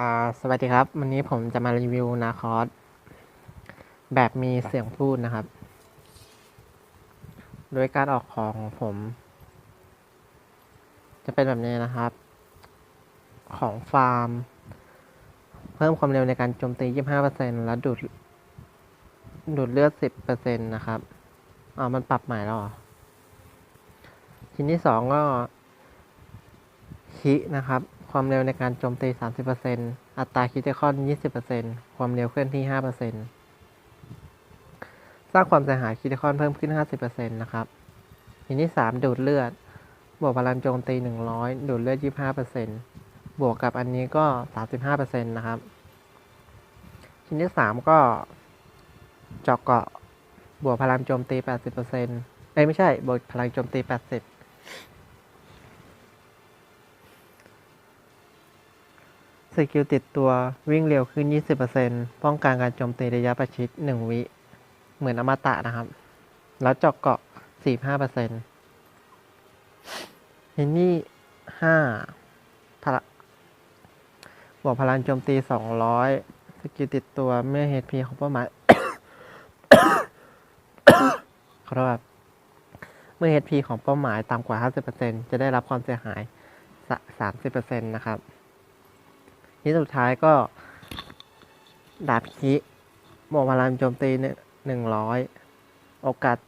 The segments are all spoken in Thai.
อ่าสวัสดีครับ วันนี้ผมจะมารีวิวนาคอสแบบมีเสียงพูดนะครับ โดยการออกของผม จะเป็นแบบนี้นะครับ ของฟาร์ม เพิ่มความเร็วในการโจมตี 25%แล้วดูด ดูดเลือด 10%นะครับอ๋อมันปรับใหม่แล้วเหรอชิ้นที่สองก็คินะครับ ความเร็วในการโจมตี 30%อัตราคิติคอน 20%ความเร็วเคลื่อนที่ 5%สร้างความเสียหายคิติคอนเพิ่มขึ้น 50%นะครับอันที่ 3 ดูดเลือด บวกพลังโจมตี 100 ดูดเลือด 25%บวกกับอันนี้ก็ 35%นะครับชิ้นที่ 3 ก็เจาะเกาะ บวกพลังโจมตี 80%เอ้ยไม่ใช่ บวกพลังโจมตี 80 สกิลติดตัววิ่งเร็วขึ้น 20%ป้องกันการโจมตีระยะประชิด 1 วิ เหมือนอมตะนะครับ แล้วเจาะเกาะ 45%ทีนี่ 5 พละบวกพลังโจมตี 200 สกิลติดตัวเมื่อ HP ของเป้าหมายครับเมื่อ HP ของเป้าหมายต่ำกว่า 50%จะได้รับความเสียหาย 30%นะครับ ที่สุดท้ายก็ ดาบคิบวกพลังโจมตีหนึ่งร้อยโอกาส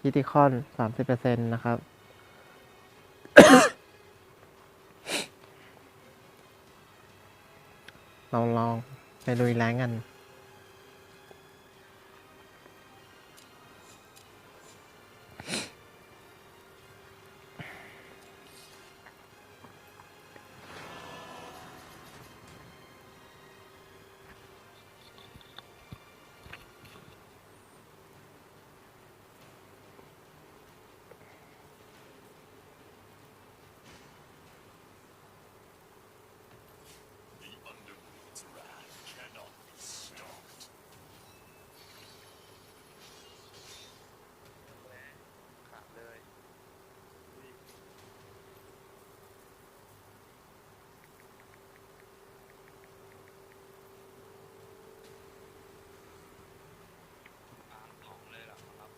คิติคอนสามสิบเปอร์เซ็นต์นะครับลองลองไปลุยแรงกัน ขาดเลยอุ้ย กลางของเลยเหรอครับ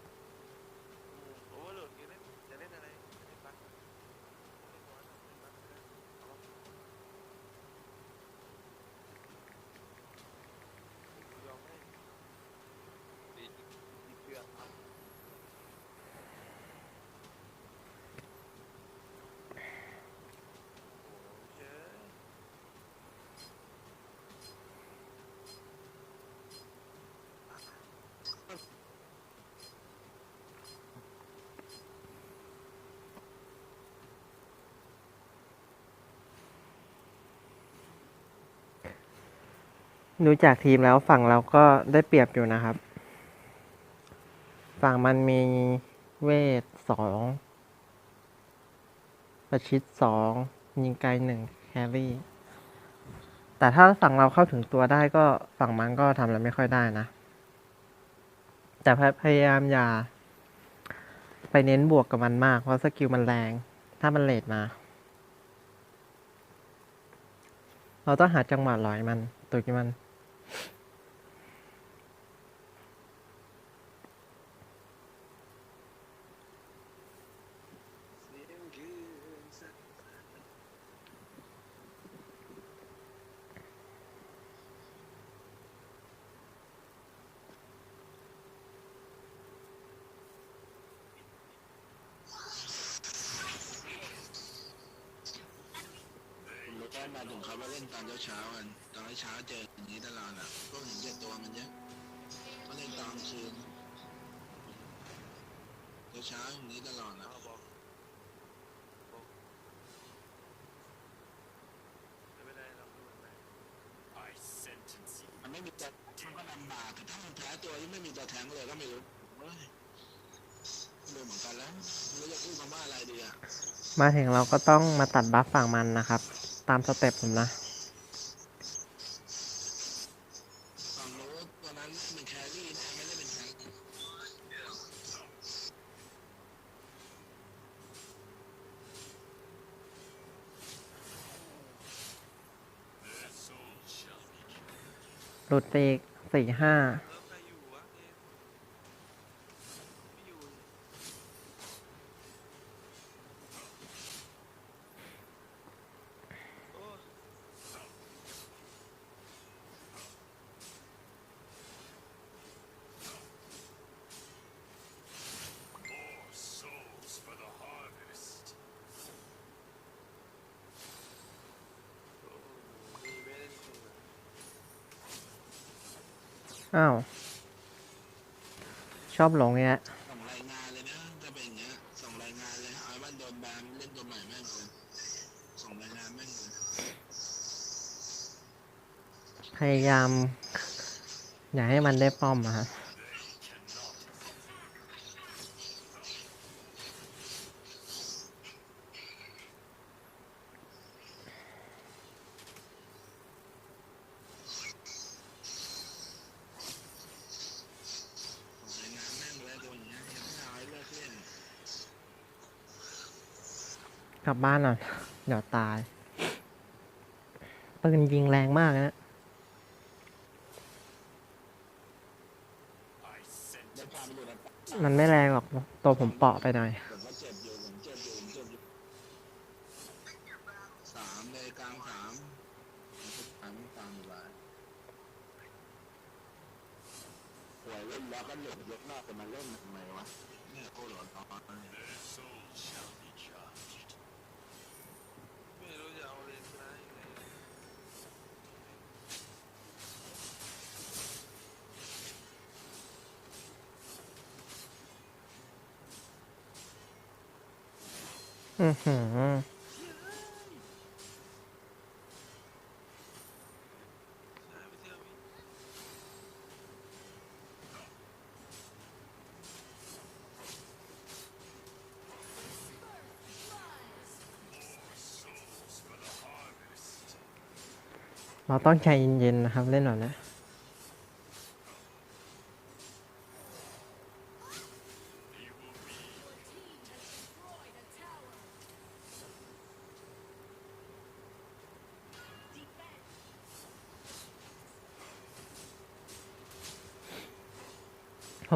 โอเวอร์โหลดจะเล่นจะเล่นอะไรจะเล่นบัคเล่นบอลเล่นบัคเล่นเอาวะกูยอมให้ ดี ดิเพื่อนครับโอ้เชย ดูจากทีมแล้วฝั่งเราก็ได้เปรียบอยู่นะครับ ฝั่งมันมีเวทสองประชิดสองยิงไกลหนึ่งแครี่ แต่ถ้าฝั่งเราเข้าถึงตัวได้ก็ฝั่งมันก็ทำอะไรไม่ค่อยได้นะ แต่พยายามอย่า ไปเน้นบวกกับมันมาก เพราะสกิลมันแรง ถ้ามันเลดมา เราต้องหาจังหวะลอยมันตัวที่มัน เสียงคืนสัก ผมก็ได้มาถึง เขามาเล่นตอนเช้าๆกันตอนเช้าเจออย่างนี้ตลอดอะพวกเห็นเจ็ดตัวมันเยอะก็เล่นตอนคืนเช้าๆอย่างนี้ตลอดอะเอาบอกบอกไม่เป็นไรเราไม่เป็นไรมันไม่มีตัวมันก็ลำบากแต่ถ้ามันแพ้ตัวที่ไม่มีตัวแทงเลยก็ไม่รู้เฮ้ยไม่รู้เหมือนกันแล้วไม่รู้จะพูดคำว่าอะไรดีอะมาถึงเราก็ต้องมาตัดบัฟฝั่งมันนะครับ ตามสเต็ปผมนะหลุดไปอีกสี่ห้า แล้วใครอยู่วะเนี่ยไม่อยู่โอ้ โอ้มีไม่ได้จริงอะ อ้าว ชอบหลงเงี้ยส่งรายงานเลยนะถ้าเป็นอย่างเงี้ยส่งรายงานเลยไอ้บ้านโดนแบนเล่นตัวใหม่แม่งเลยส่งรายงานแม่งเลยพยายาม อย่าให้มันได้ป้อมอะฮะ ส่งรายงานแม่งเลยตัวอย่างเงี้ยยังไม่เอาให้เลิกเล่น ก ลับบ้านหน่อยเดี๋ยวตายปืนยิงแรงมากนะมันไม่แรงหรอกตัวผมเปราะไปหน่อยผมก็เจ็บอยู่ผมเจ็บอยู่ผมเจ็บอยู่สามเลยกลางสามผมก็ตามตามอยู่บ้านเล่นแล้วก็หลุดยกหน้าคนมาเล่นทำไมวะเนี่ยโคตรหลอนตอนเนี่ย ไม่รู้จะเอาเลนชนะยังไง อือหือเราต้องใจเย็นๆนะครับ เล่นแบบนี้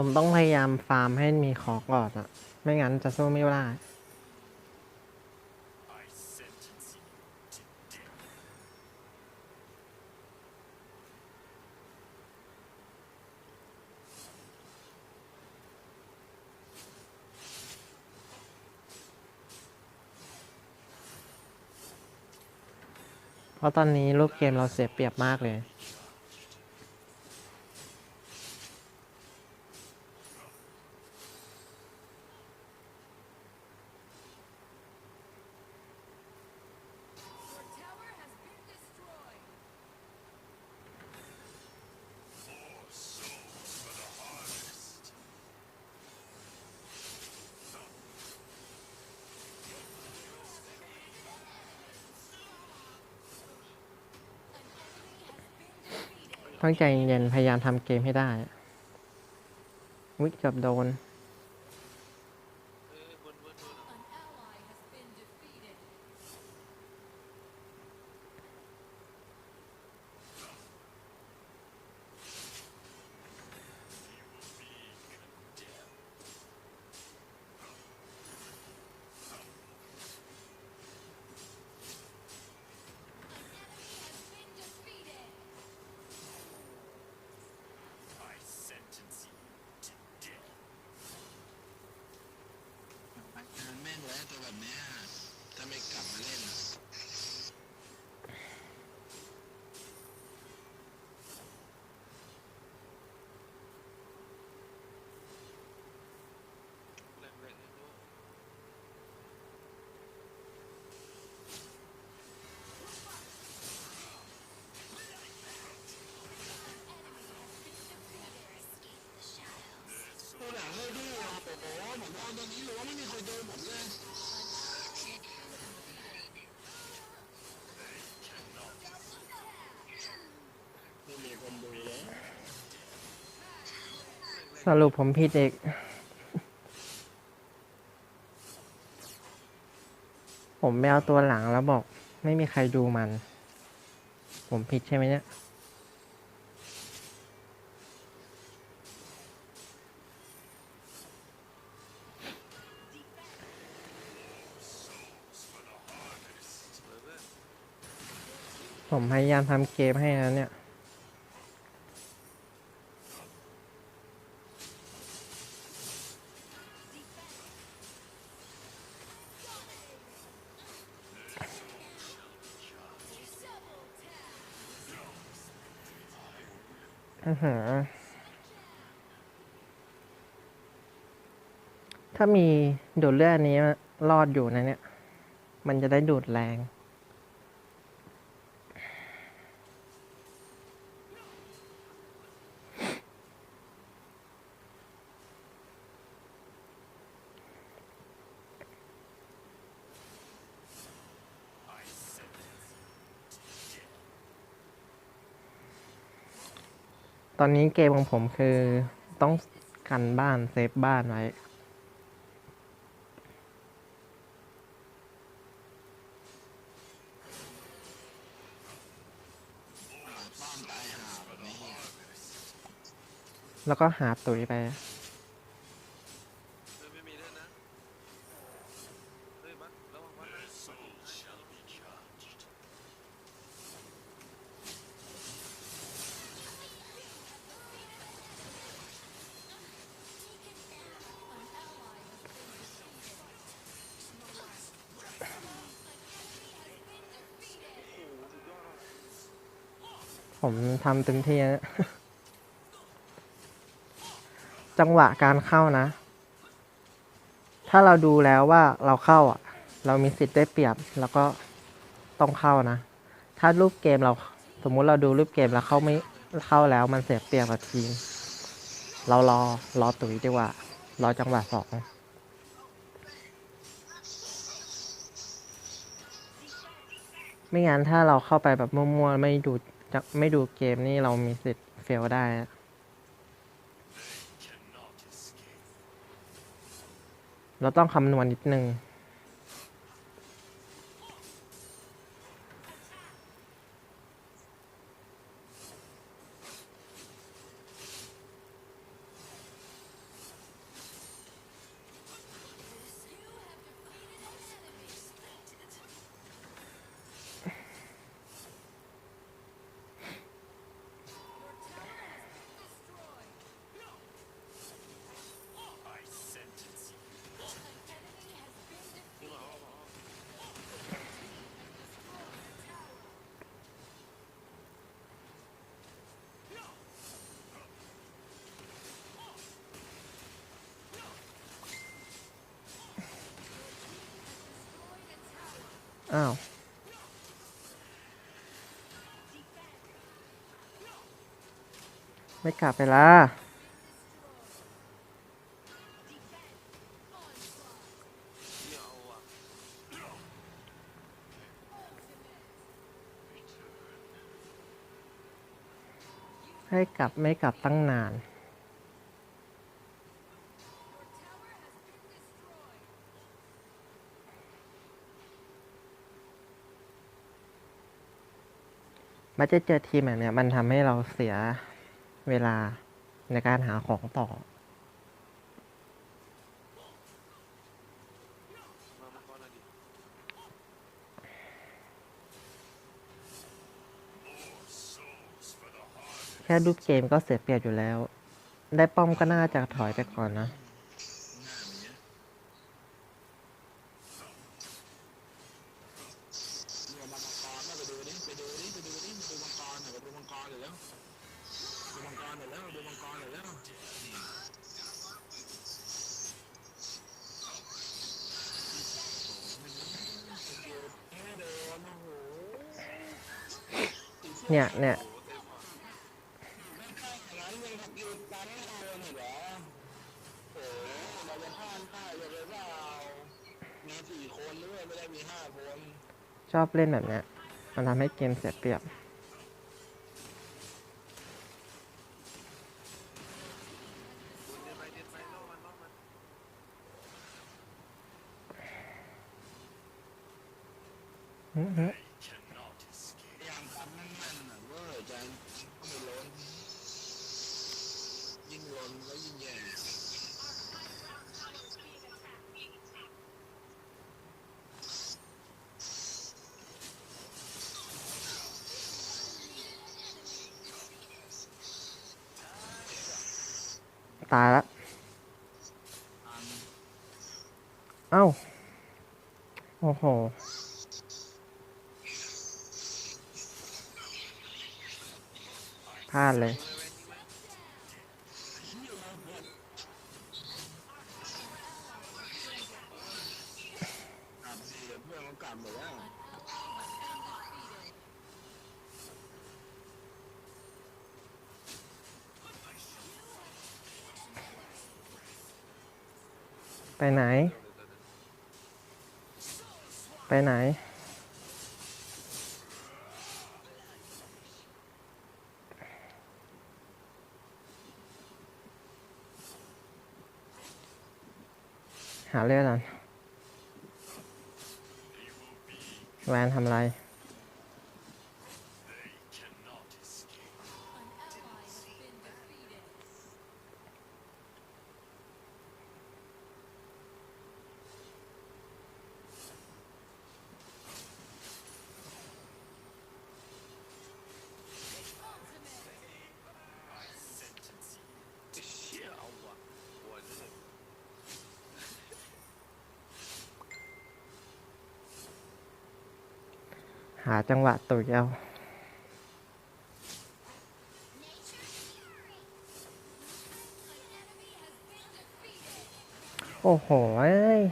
ผมต้องพยายามฟาร์มให้มีขอก่อนอะไม่งั้นจะสู้ไม่ได้เพราะตอนนี้รูปเกมเราเสียเปรียบมากเลย ต้องใจเย็นๆพยายามทำเกมให้ได้ วิเกือบโดน เออคนคนคน An ally has been defeated. งานแม่งแล้วตัวแบบเนี้ยถ้าไม่กลับมาเล่นอะ แรงแรงให้ดู ตัวหลังเลยดูอะ โอ้ผมเอาตอนนี้หรู้ว่าไม่มีใครโดนผมเลยไม่มีคนดูเลยสรุปผมผิดเอกผมไปเอาตัวหลังแล้วบอก ไม่มีใครดูมัน ผมผิดใช่ไหมเนี่ย ไผมพยายามทำเกมให้แล้วเนี่ยถ้ามีดูดเลือดนนี้รอดอยู่นะเนี่ย มันจะได้ดูดแรง อนนี้เกมของผมคือต้องกันบ้านเซฟบ้านไว้แบบนี้แล้วก็หาตุ๋ยไป ผมทำเต็มที่นะจังหวะการเข้านะ ถ้าเราดูแล้วว่าเราเข้าอะ เรามีสิทธิ์ได้เปรียบ แล้วก็ต้องเข้านะ ถ้ารูปเกมเรา สมมุติเราดูรูปเกมแล้วเข้าไม่เข้าแล้วมันเสียเปรียบกับทีม เรารอรอตุ๋ยดีกว่า รอจังหวะสองไม่งั้นถ้าเราเข้าไปแบบมั่วๆไม่ดู จะไม่ดูเกมนี่เรามีสิทธิ์เฟลได้นะเราต้องคำนวณนิดนึง อ้าว ไม่กลับไปละไม่เอาอะให้กลับไม่กลับตั้งนาน มันจะเจอทีมแบบเนี้ยมันทำให้เราเสียเวลาในการหาของต่อ แค่รูเกมก็เสียเปรียบอยู่แล้ว ได้ป้อมก็น่าจะถอยไปก่อนนะ ด้มีห้าคนชอบเล่นแบบเนี้ยมันทำให้เกมเสียเปรียบอมันล่อมัน อื้อหือ พยายามทำนั่นนั่นน่ะเว้ยใจก็ไม่ล้นยิ่งล้นก็ยิ่งแย่ ตายละเอ้า โอ้โห พลาดเลย กลับสิเพื่อนมันกลับหมดแล้ว ไปไหน ไปไหน หาเรื่องก่อนแวนทำไร An ally has been defeated. เชี่ยเอาว่ะปวดเลย หาจังหวะตุยเอาโอ้โหเอ้ย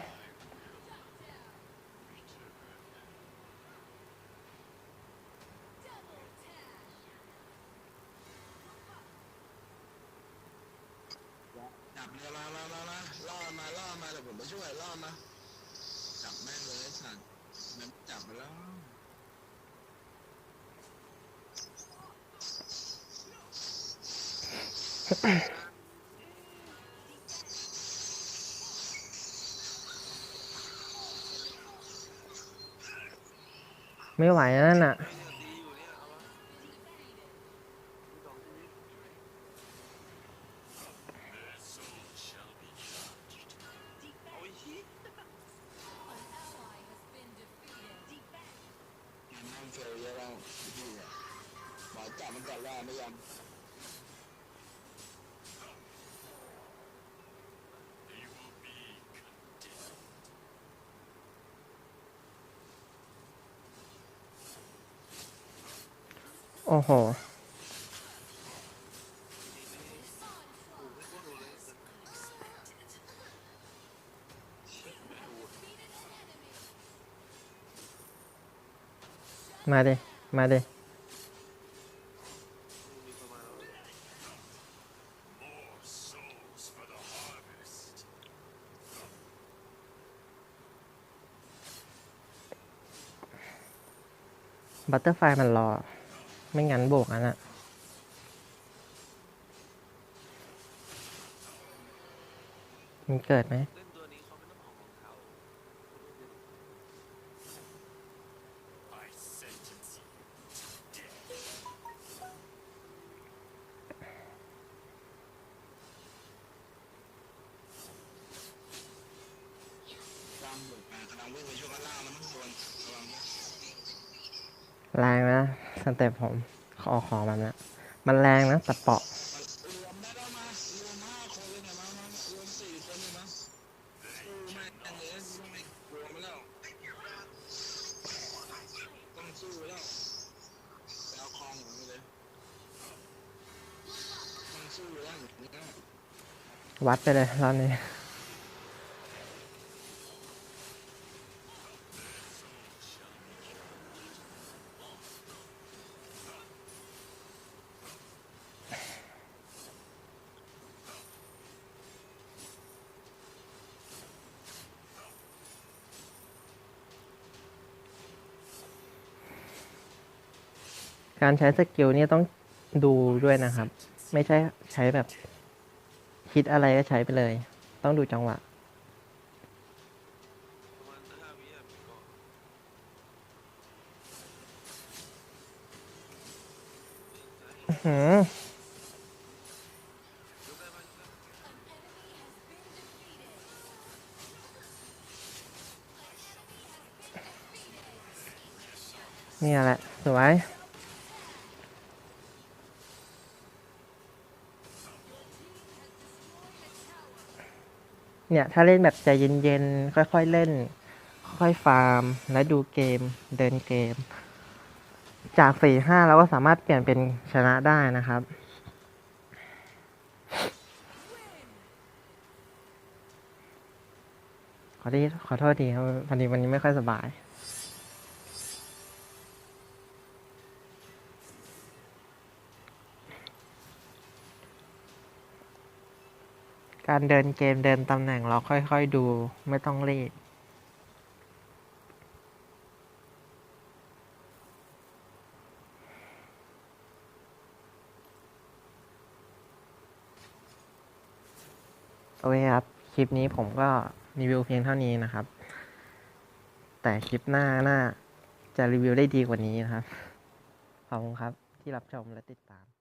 จับเรือมามามามาล่อมาล่อมาเดี๋ยวผมไปช่วยล่อมา จับแม่งเลยไอ้สัตว์มันจับไปแล้ว ไม่ไหวแล้วนั่นน่ะ อ้โห มาดิมาดิมีประมาณแล้วบัตเตอร์ไฟมันรอ ไม่งั้นโบกอันอะมันเกิดไหม เล่นตัวนี้เขาไม่ต้องออกรองเท้า กลางบุกมากำลังวิ่งไปช่วยกันล่ามันต้องโดนระวังด้วย แรงนะ สเต็ปผมขอขอมันนะมันแรงนะแต่เปาะมันรวมได้แล้วมารวมห้าคนเลยเนี่ยมามารวมสี่คนเลยมั้งสู้แม่งเลยไม่กลัวมันแล้วต้องสู้แล้วไปเอาคลองของมันเลยต้องสู้แล้วอย่างนี้ วัดไปเลยรอบนี้ การใช้สกิลเนี่ยต้องดูด้วยนะครับ ไม่ใช่ใช้แบบคิดอะไรก็ใช้ไปเลย ต้องดูจังหวะ หืมยกได้ไหมเนี่ยแหละสวย เนี่ยถ้าเล่นแบบใจเย็นๆ ค่อยๆเล่น ค่อยฟาร์ม และดูเกม เดินเกม จากสี่ห้าเราก็สามารถเปลี่ยนเป็นชนะได้นะครับ ขอที่ขอโทษทีครับพอดีวันนี้ไม่ค่อยสบาย การเดินเกมเดินตำแหน่งเราค่อยๆดูไม่ต้องรีบโอเคครับ คลิปนี้ผมก็รีวิวเพียงเท่านี้นะครับ แต่คลิปหน้าน่าจะรีวิวได้ดีกว่านี้นะครับ ขอบคุณครับที่รับชมและติดตาม